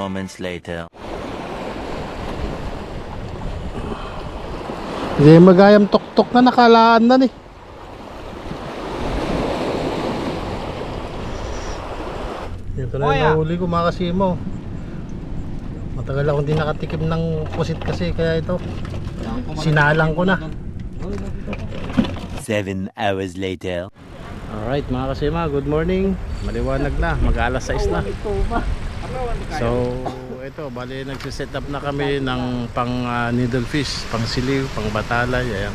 moments later. Hindi magayam tuktok na nakalaan na ni. Ito na yung nahuli ko mga kasimo. Matagal akong hindi nakatikim ng pusit kasi kaya ito. Sinalang ko na. Seven hours later. Alright mga kasima, good morning. Maliwanag na, mag-alas 6 na. So, ito, bali nagsiset up na kami ng pang ah, needle fish, pang siliw, pang batalay, ayan.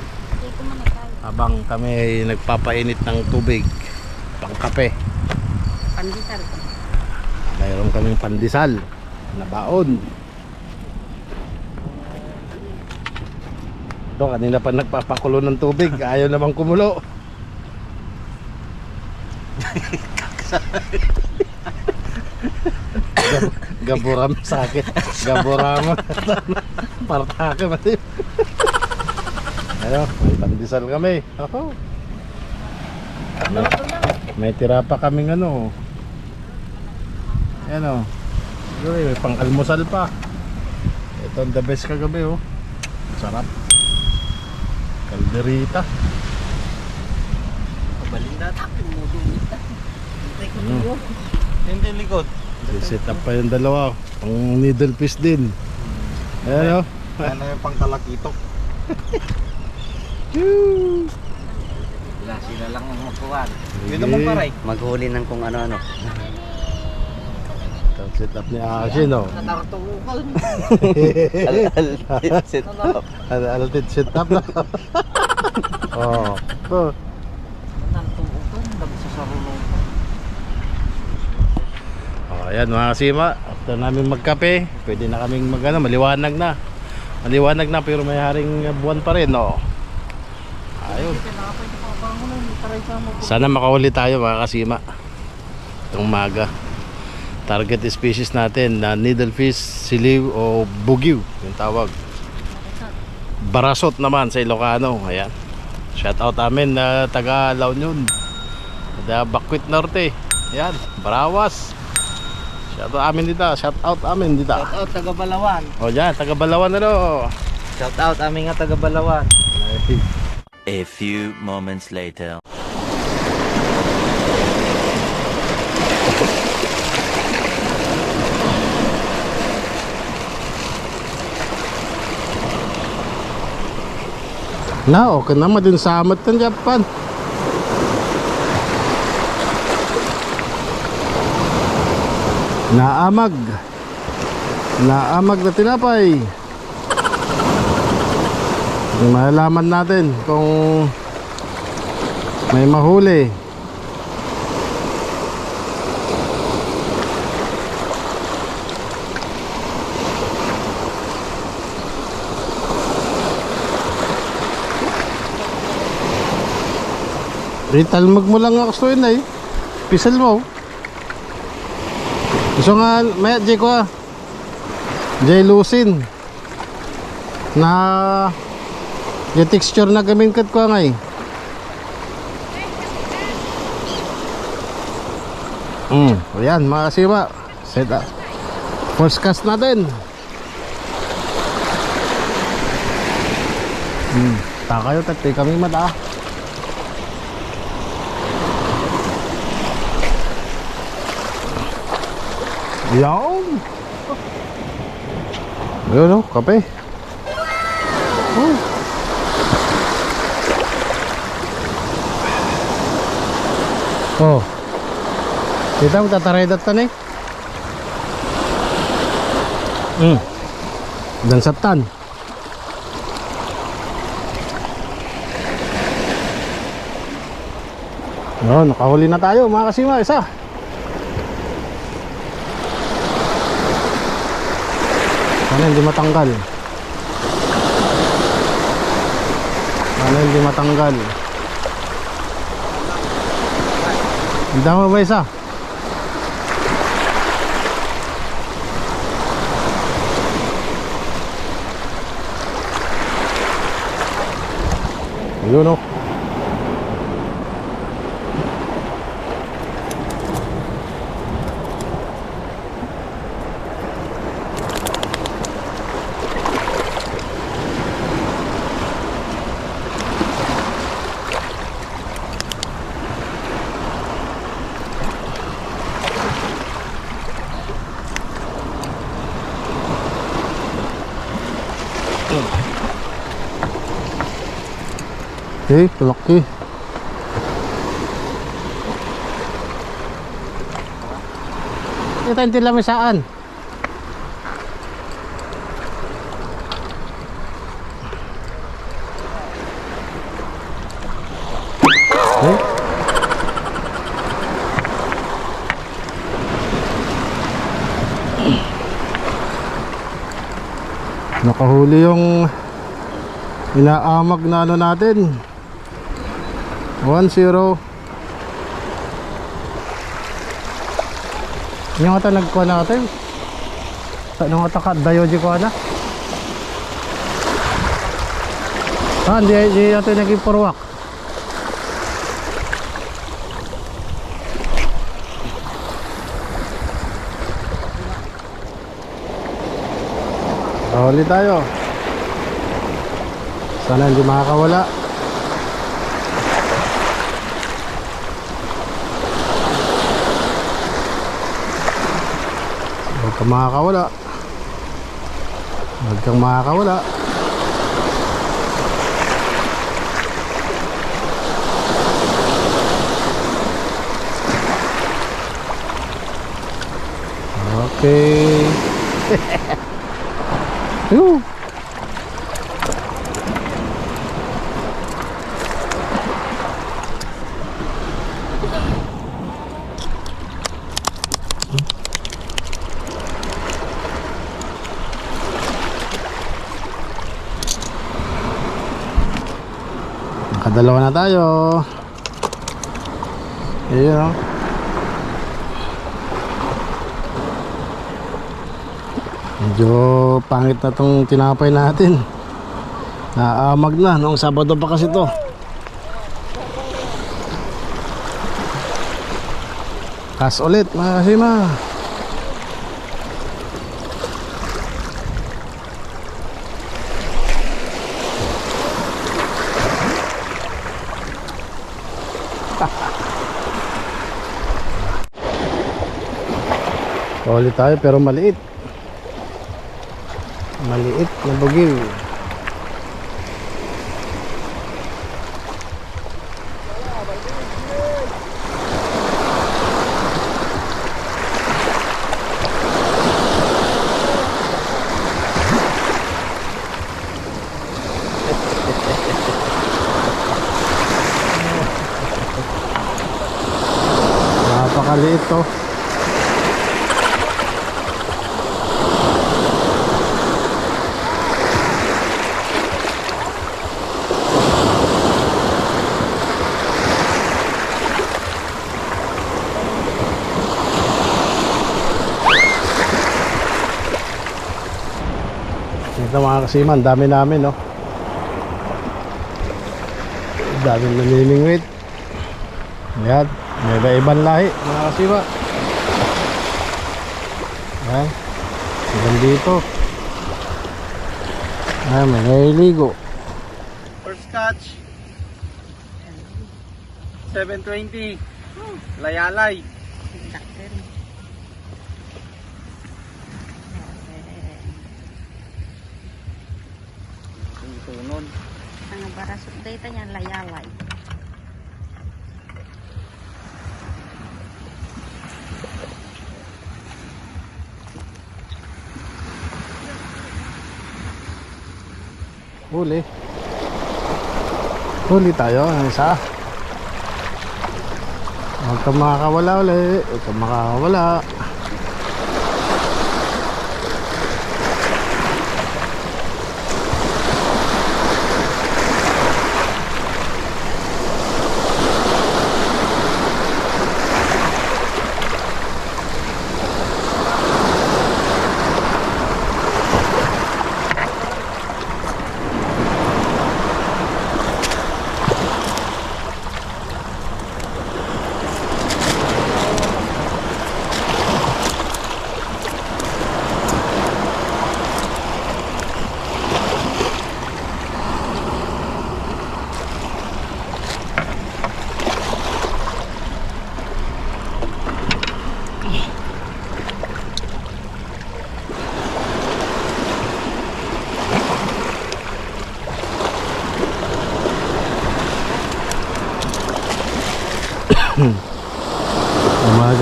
Habang kami ay nagpapainit ng tubig, pang kape. Pandesal. Mayroon kaming pandesal na baon. Ito, kanina pa nagpapakulo ng tubig, ayaw namang kumulo. Gab gaburam sa akin. Gaburam. Partake mati. Ano, may pandesal kami. Ako. May, may tira pa kaming ano. Ano. Siguro may pang almusal pa. Ito ang the best kagabi oh. Sarap. Kalderita. Balinda tapin mo. Hintay ko Ano? dito. Hindi likod. Set up pa yung dalawa. Pang needle fish din. Ayan oh. Ano yung pangkalakitok? Wala sila lang ang makuhan. Dito mo paray. Maghuli ng kung ano-ano. Ito ang set up ni Ashin oh. Natartukan. Set up. Al altitude set up na. oh. Oh. Natartukan. Dabi sa sarunong ko. Oh, ayan mga kasima. After namin magkape, pwede na kaming mag ano, maliwanag na. Maliwanag na pero may haring buwan pa rin, no. Ayun. Ka mo. Sana makahuli tayo mga kasima. Itong maga. Target species natin na needlefish, siliw o bugiw yung tawag. Barasot naman sa Ilocano. Ayan. Shout out amin na taga La Union. Da Bakwit Norte. Ayan. Barawas. Shout out amin dito. Shout out amin dito. Shout out taga Balawan. O dyan, taga Balawan na no. Shout out aming nga taga Balawan. A few moments later. Na, okay naman din sa amat ng Japan. Naamag. Naamag na tinapay. Malalaman natin kung may mahuli. Rital mag mo lang ako yun ay. Pisal mo. Gusto nga, may Jay ko ah. Jay Lucin. Na yung texture na gaming kat ko nga eh. Hmm, ayan mga kasiba. Set up. First cast natin. Hmm, takayo tatay kami mata. Yan. Ayun o, kape. Oh. Oh. Kita mo tataray datan eh. Hmm. Dan satan. Oh, nakahuli na tayo mga kasima isa. Sana hindi matanggal. Sana hindi matanggal. Ang dami ba isa? Ayun oh. Okay, laki. Ito yung tilamisaan. Okay. Nakahuli yung inaamag na ano natin 1-0 Yung ata nagkuha natin Sa nung ata ka Dayoji ko na. Ah, hindi, hindi natin naging purwak Huli tayo. Sana hindi makakawala Huwag kang makakawala. Huwag kang makakawala. Okay Nakadalawa na tayo. Ayun oh. Medyo pangit na tong tinapay natin. Naamag na. Noong Sabado pa kasi to. Kas ulit mga kasima. Ulit tayo pero maliit. Maliit na bugil. Napakaliit to. Ito mga kasiman, dami namin no. Dami namimingwit. Ayan, may iba-ibang lahi mga kasima. Ayan, hanggang dito. Ayan, may naliligo. First catch. 720. Layalay. Sunon. Ang barasot data niya layalay. Huli. Huli tayo, ang isa. Huwag kang makakawala ulit. Huwag kang makakawala.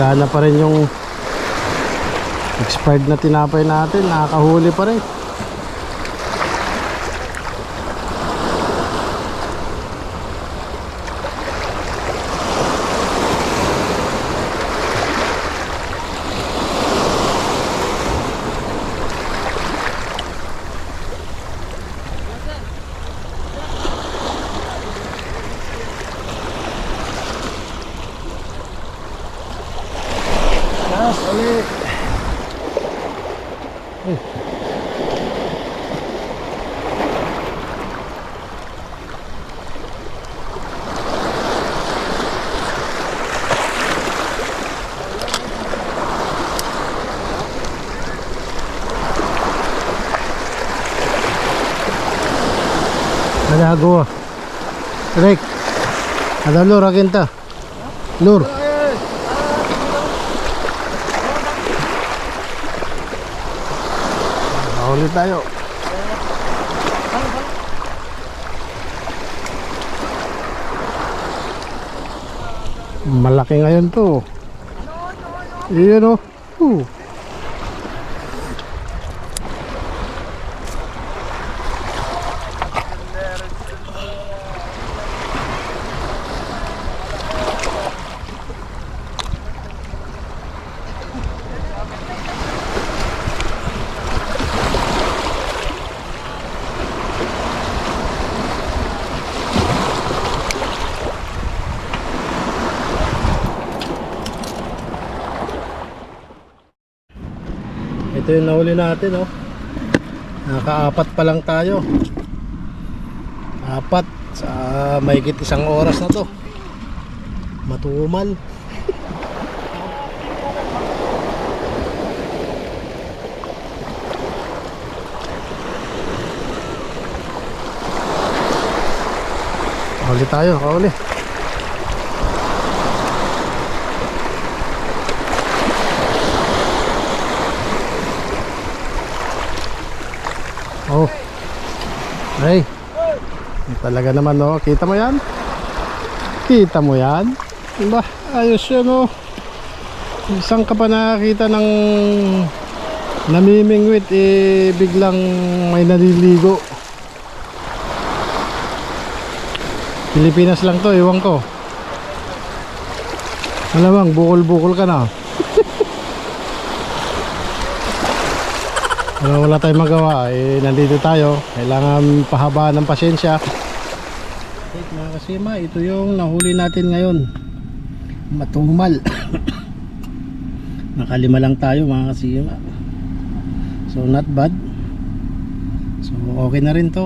Umagana pa rin yung expired na tinapay natin. Nakakahuli pa rin. Gua. Rek. Ada lur aginta. Lur. Mahuli tayo. Malaki ngayon to. Iyan o. Uh. Ito yung nahuli natin oh. Nakaapat pa lang tayo. Apat sa mahigit isang oras na to. Matumal. Huli tayo, huli. Oh. Hey. Talaga naman no. Kita mo yan? Kita mo yan? Diba? Ayos yun oh. Isang ka pa nakakita ng namimingwit eh biglang may naliligo. Pilipinas lang to, iwan ko. Malamang bukol-bukol ka na. Wala tayong magawa, eh nandito tayo. Kailangan pahabaan ng pasensya. Okay, mga kasima, ito yung nahuli natin ngayon. Matumal. Nakalima lang tayo mga kasima. So not bad. So okay na rin to.